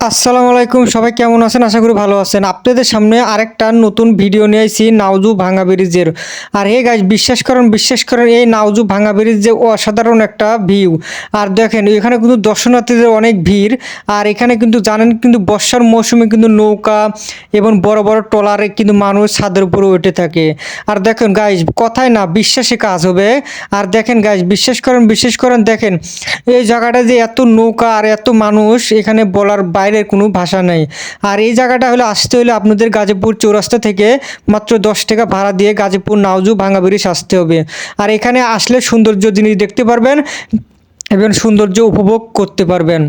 আসসালামু আলাইকুম, সবাই কেমন আছেন? আশা করি ভালো আছেন। আপনাদের সামনে আরেকটা নতুন ভিডিও নিয়ে আসি নাওজু ভাঙা ব্রিজের আর হে গাছ বিশ্বাস করেন বিশ্বাস করেন, এই নাওজু ভাঙা ব্রিজ যে অসাধারণ একটা ভিউ আর দেখেন, এখানে কিন্তু দর্শনার্থীদের অনেক ভিড়। আর এখানে কিন্তু জানেন, কিন্তু বর্ষার মৌসুমে কিন্তু নৌকা এবং বড় বড় ট্রলারে কিন্তু মানুষ ছাদের উপরে উঠে থাকে। আর দেখেন গাইজ কথায় না, বিশ্বাসে কাজ হবে। আর দেখেন গাইজ বিশ্বাস করেন বিশ্বাস করেন, দেখেন, এই জায়গাটা যে এত নৌকা আর এত মানুষ এখানে বলার বাইরের কোনো ভাষা নাই। আর এই জায়গাটা হলো, আসতে হলে আপনাদের গাজীপুর চৌরাস্তা থেকে মাত্র দশ টাকা ভাড়া দিয়ে গাজীপুর নাওজু ভাঙা ব্রিজ আসতে হবে। আর এখানে আসলে সৌন্দর্য জিনিস দেখতে পারবেন এবং সৌন্দর্য উপভোগ করতে পারবেন।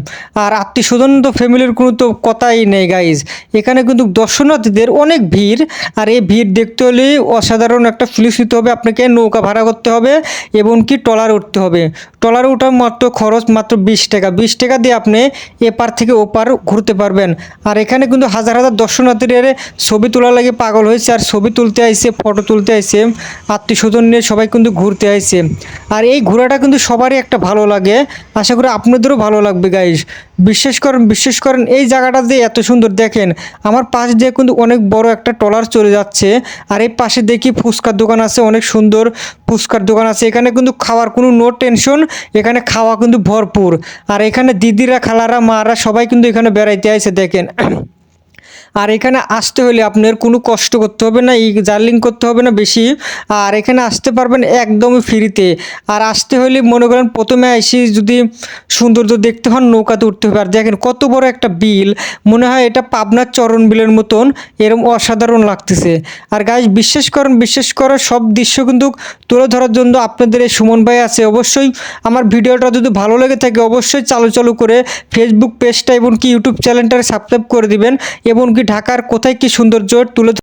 আর আত্মীয় স্বজন তো ফ্যামিলির কোনো তো কথাই নেই গাইজ এখানে কিন্তু দর্শনার্থীদের অনেক ভিড়। আর এই ভিড় দেখতে হলে অসাধারণ একটা ফিলিংস নিতে হবে। আপনাকে নৌকা ভাড়া করতে হবে এবং কি ট্রলার উঠতে হবে। ট্রলার ওঠার মাত্র খরচ মাত্র বিশ টাকা। বিশ টাকা দিয়ে আপনি এপার থেকে ওপার ঘুরতে পারবেন। আর এখানে কিন্তু হাজার হাজার দর্শনার্থীদের ছবি তোলা লাগে পাগল হয়েছে। আর ছবি তুলতে আইছে ফটো তুলতে আইছে আত্মীয় স্বজন নিয়ে সবাই কিন্তু ঘুরতে আইছে আর এই ঘোরাটা কিন্তু সবারই একটা ভালো লাগে। আশা করি আপনাদেরও ভালো লাগবে গাইস বিশ্বাস করেন বিশ্বাস করেন, এই জায়গাটা যে এত সুন্দর দেখেন, আমার পাশ দিয়ে কিন্তু অনেক বড় একটা ট্রলার চলে যাচ্ছে, আর এই পাশে দেখি ফুচকার দোকান আছে, অনেক সুন্দর ফুচকার দোকান আছে। এখানে কিন্তু খাওয়ার কোনো নো টেনশন এখানে খাওয়া কিন্তু ভরপুর। আর এখানে দিদিরা, খালারা, মারা সবাই কিন্তু এখানে বেড়াইতে আসে দেখেন। আর এখানে আসতে হলে আপনার কোনো কষ্ট করতে হবে না জার্লিং করতে হবে না বেশি। আর এখানে আসতে পারবেন একদমই ফ্রিতে। আর আসতে হলে মনে করেন প্রথমে এসে যদি সৌন্দর্য দেখতে হন, নৌকাতে উঠতে হবে। আর দেখেন কত বড় একটা বিল, মনে হয় এটা পাবনার চরণ বিলের মতন এরকম অসাধারণ লাগতেছে। আর গাইজ বিশ্বাস করেন, বিশ্বাস করে সব দৃশ্য কিন্তু তুলে ধরার জন্য আপনাদের এই সুমন ভাই আছে। অবশ্যই আমার ভিডিওটা যদি ভালো লেগে থাকে, অবশ্যই চালু চালু করে ফেসবুক পেজটা এবং কি ইউটিউব চ্যানেলটা সাবস্ক্রাইব করে দিবেন। এবং ঢাকার কোথায় কি সৌন্দর্য তুলে